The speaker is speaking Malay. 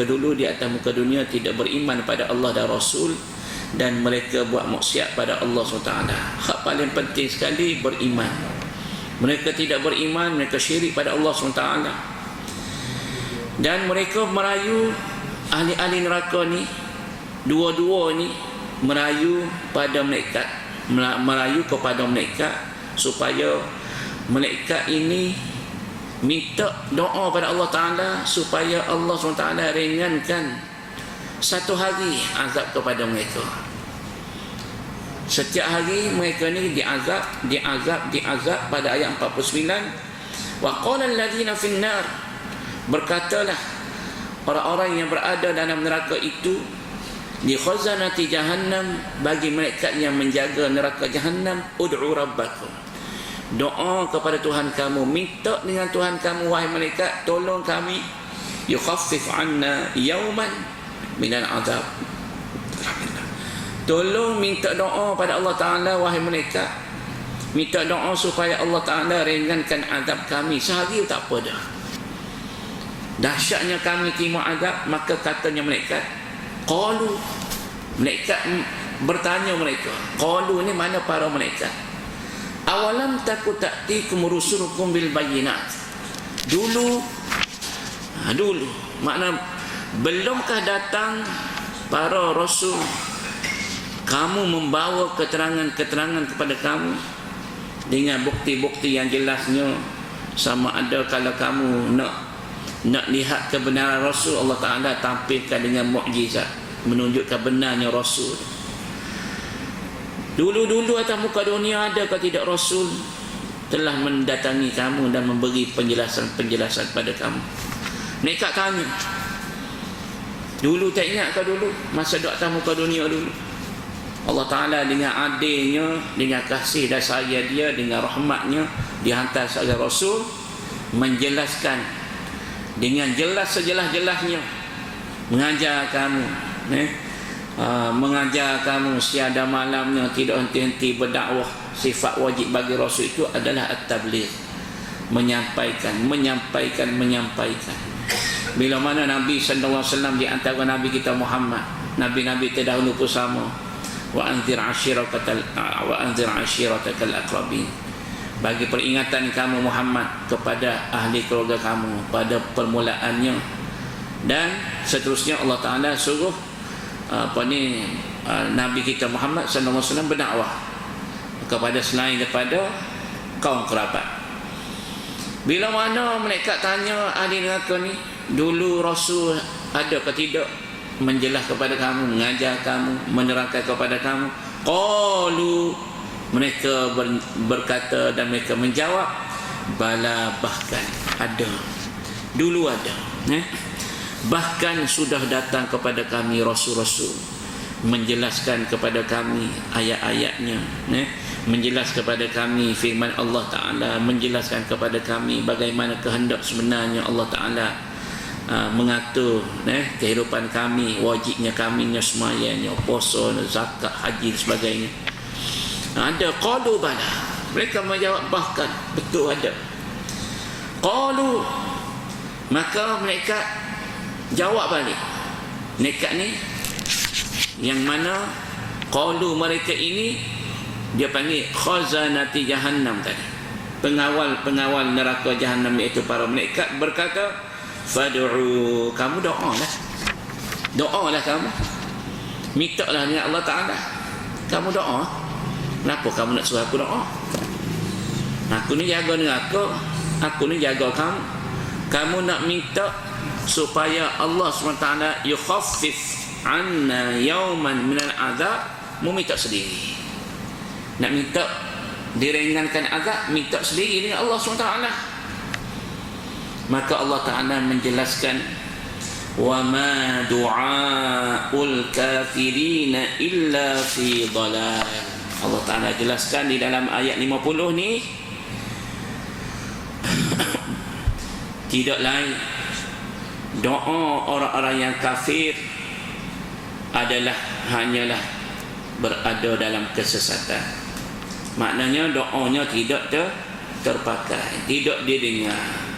mereka dulu di atas muka dunia tidak beriman pada Allah dan Rasul dan mereka buat maksiat pada Allah SWT. Hak paling penting sekali beriman. Mereka tidak beriman mereka syirik pada Allah SWT. Dan mereka merayu ahli-ahli neraka ni dua-dua ni merayu pada mereka merayu kepada mereka supaya mereka ini minta doa pada Allah Ta'ala supaya Allah SWT ringankan satu hari azab kepada mereka. Setiap hari mereka ni diazab diazab diazab pada ayat 49 wa qala alladhina finnar berkatalah orang-orang yang berada dalam neraka itu di khazanati jahannam bagi mereka yang menjaga neraka jahannam ud'u rabbakum doa kepada Tuhan kamu. Minta dengan Tuhan kamu wahai malaikat tolong kami. Yukhaffif anna yawman minal azab. Tolong minta doa pada Allah Ta'ala wahai malaikat. Minta doa supaya Allah Ta'ala ringankan azab kami. Sehari tak apa dah. Dahsyatnya kami terima azab maka katanya malaikat qalu. Malaikat bertanya mereka qalu ni mana para malaikat awalam takut ta'tikum rusulukum bil bayinat. Dulu ha, dulu makna belumkah datang para rasul kamu membawa keterangan-keterangan kepada kamu dengan bukti-bukti yang jelasnya sama ada kalau kamu nak nak lihat kebenaran rasul Allah Taala tampilkan dengan mukjizat menunjukkan benarnya rasul Dulu-dulu atas muka dunia ada ke tidak Rasul telah mendatangi kamu dan memberi penjelasan-penjelasan pada kamu. Mereka tanya. Dulu tak ingat ke dulu masa duduk atas muka dunia dulu. Allah Ta'ala dengan adilnya, dengan kasih dan sayang dia, dengan rahmatnya dihantar sebagai Rasul menjelaskan dengan jelas sejelas-jelasnya mengajar kamu. Eh? Ah, mengajar kamu siada malamnya tidak henti-henti berdakwah. Sifat wajib bagi rasul itu adalah at-tabligh. Menyampaikan menyampaikan menyampaikan. Bila mana Nabi sallallahu alaihi wasallam di antara nabi kita Muhammad nabi-nabi terdahulu pun sama. Wa anzir ashiratal wa anzir ashiratal aqrabin. Bagi peringatan kamu Muhammad kepada ahli keluarga kamu pada permulaannya. Dan seterusnya Allah Taala suruh apa ni uh, Nabi kita Muhammad sallallahu alaihi wasallam berdakwah kepada selain daripada kaum kerabat. Bila mana mereka tanya ahli neraka ni, dulu Rasul ada ke tidak menjelas kepada kamu, mengajar kamu, menerangkan kepada kamu? Qalu mereka ber, berkata dan mereka menjawab bala bahkan ada. Dulu ada, eh? Bahkan sudah datang kepada kami rasul-rasul menjelaskan kepada kami ayat-ayatnya eh? menjelaskan kepada kami firman Allah Ta'ala menjelaskan kepada kami bagaimana kehendak sebenarnya Allah Ta'ala uh, mengatur eh? kehidupan kami wajibnya kami semayanya puasa zakat haji dan sebagainya ada qalu bala mereka menjawab bahkan betul ada qalu maka mereka jawab balik. Nekat ni yang mana qalu mereka ini dia panggil khazanati jahannam tadi. Pengawal-pengawal neraka jahannam iaitu para malaikat berkata fad'u. Kamu doa lah. Doa lah kamu. Minta lah dengan Allah Ta'ala. Kamu doa. Kenapa kamu nak suruh aku doa? Aku ni jaga neraka aku ni jaga kamu. Kamu nak minta supaya Allah SWT yukhaffif anna yawman minal azab mu minta sendiri. Nak minta diringankan azab minta sendiri dengan Allah SWT maka Allah Ta'ala menjelaskan wa ma du'aul kafirina illa fi dalal. Allah Ta'ala jelaskan di dalam ayat 50 ni tidak lain doa orang-orang yang kafir adalah hanyalah berada dalam kesesatan. Maknanya doanya tidak ter, terpakai tidak didengar